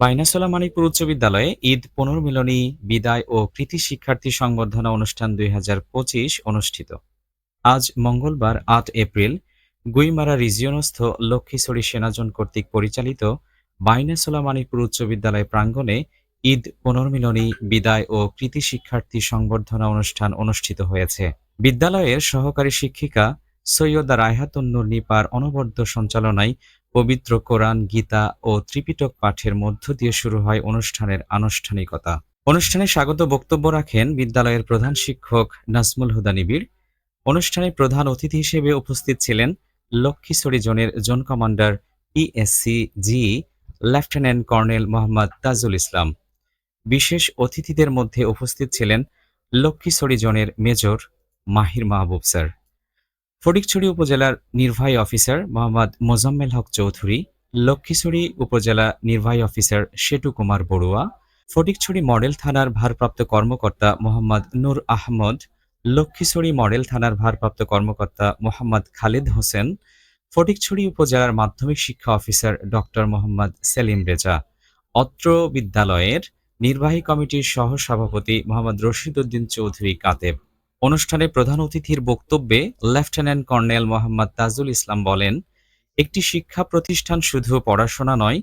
বাইনাসোলা মানিকপুর উচ্চ বিদ্যালয়ে ঈদ পুনর্মিলনী, বিদায় ও কৃতি শিক্ষার্থী সংবর্ধনা অনুষ্ঠান দুই হাজার পঁচিশ অনুষ্ঠিত। আজ মঙ্গলবার আট এপ্রিল, গুইমারা রিজিয়নস্থ লক্ষ্মীছড়ি সেনাজন কর্তৃক পরিচালিত বাইনাসোলা মানিকপুর উচ্চ বিদ্যালয় প্রাঙ্গণে ঈদ পুনর্মিলনী, বিদায় ও কৃতি শিক্ষার্থী সংবর্ধনা অনুষ্ঠান অনুষ্ঠিত হয়েছে। বিদ্যালয়ের সহকারী শিক্ষিকা সৈয়দা রায়হাতুন্নুর নিপার অনবদ্য সঞ্চালনায় পবিত্র কোরআন, গীতা ও ত্রিপিটক পাঠের মধ্য দিয়ে শুরু হয় অনুষ্ঠানের আনুষ্ঠানিকতা। অনুষ্ঠানে স্বাগত বক্তব্য রাখেন বিদ্যালয়ের প্রধান শিক্ষক নাজমুল হুদা নিবিড়। অনুষ্ঠানে প্রধান অতিথি হিসেবে উপস্থিত ছিলেন লক্ষ্মীছড়ি জোনের zone commander ESC G lieutenant colonel Mohammad Tajul Islam. বিশেষ অতিথিদের মধ্যে উপস্থিত ছিলেন লক্ষ্মীছড়ি জোনের মেজর মাহির মাহবুব স্যার। ফটিকছড়ি উপজেলার নির্বাহী অফিসার মোহাম্মদ মোজাম্মেল হক চৌধুরী লক্ষ্মীছড়ি উপজেলা নির্বাহী অফিসার সেটু কুমার বড়ুয়া, ফটিকছড়ি মডেল থানার ভারপ্রাপ্ত কর্মকর্তা মোহাম্মদ নূর আহমদ লক্ষ্মীছড়ি মডেল থানার ভারপ্রাপ্ত কর্মকর্তা মোহাম্মদ খালিদ হোসেন, ফটিকছড়ি উপজেলার মাধ্যমিক শিক্ষা অফিসার ডক্টর মোহাম্মদ সেলিম রেজা, অত্র বিদ্যালয়ের নির্বাহী কমিটির সহ সভাপতি মোহাম্মদ রশিদ উদ্দিন চৌধুরী কাতেব অনুষ্ঠানে প্রধান অতিথির বক্তব্যে লেফটেন্যান্ট কর্নেল মোহাম্মদ তাজুল ইসলাম বলেন, একটি শিক্ষা প্রতিষ্ঠান শুধু পড়াশোনা নয়,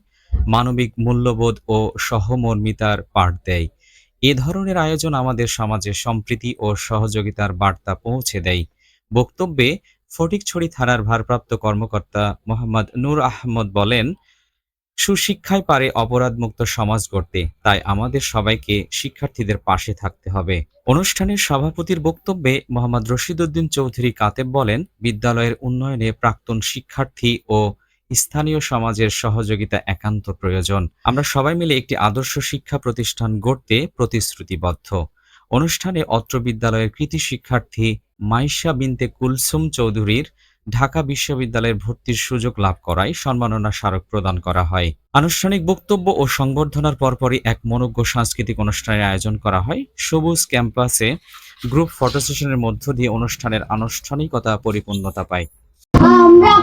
মানবিক মূল্যবোধ ও সহমর্মিতার পাঠ দেয়। এ ধরনের আয়োজন আমাদের সমাজে সম্প্রীতি ও সহযোগিতার বার্তা পৌঁছে দেয়। বক্তব্যে ফটিকছড়ি থানার ভারপ্রাপ্ত কর্মকর্তা মোহাম্মদ নূর আহমদ বলেন সুশিক্ষায় পারে অপরাধমুক্ত সমাজ গড়তে, তাই আমাদের সবাইকে শিক্ষার্থীদের পাশে থাকতে হবে। অনুষ্ঠানের সভাপতির বক্তব্যে মোহাম্মদ রশিদউদ্দিন চৌধুরী কাতেব বলেন, বিদ্যালয়ের উন্নয়নে প্রাক্তন শিক্ষার্থী ও স্থানীয় সমাজের সহযোগিতা একান্ত প্রয়োজন। আমরা সবাই মিলে একটি আদর্শ শিক্ষা প্রতিষ্ঠান গড়তে প্রতিশ্রুতিবদ্ধ। অনুষ্ঠানে অত্র বিদ্যালয়ের কৃতি শিক্ষার্থী মাইশা বিনতে কুলসুম চৌধুরীর ঢাকা বিশ্ববিদ্যালয়ের ভর্তির সুযোগ লাভ করায় সম্মাননা স্মারক প্রদান করা হয়। আনুষ্ঠানিক বক্তব্য ও সংবর্ধনার পরপরই এক মনোজ্ঞ সাংস্কৃতিক অনুষ্ঠানের আয়োজন করা হয়। সবুজ ক্যাম্পাসে গ্রুপ ফটো সেশনের মধ্য দিয়ে অনুষ্ঠানের আনুষ্ঠানিকতা পরিপূর্ণতা পায়। আমরা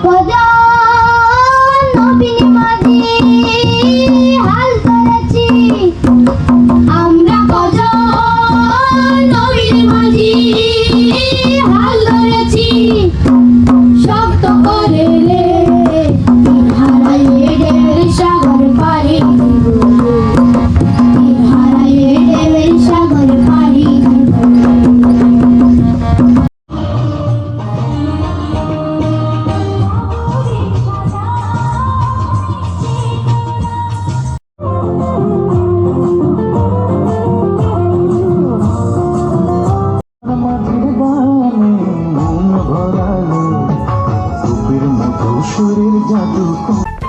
Aku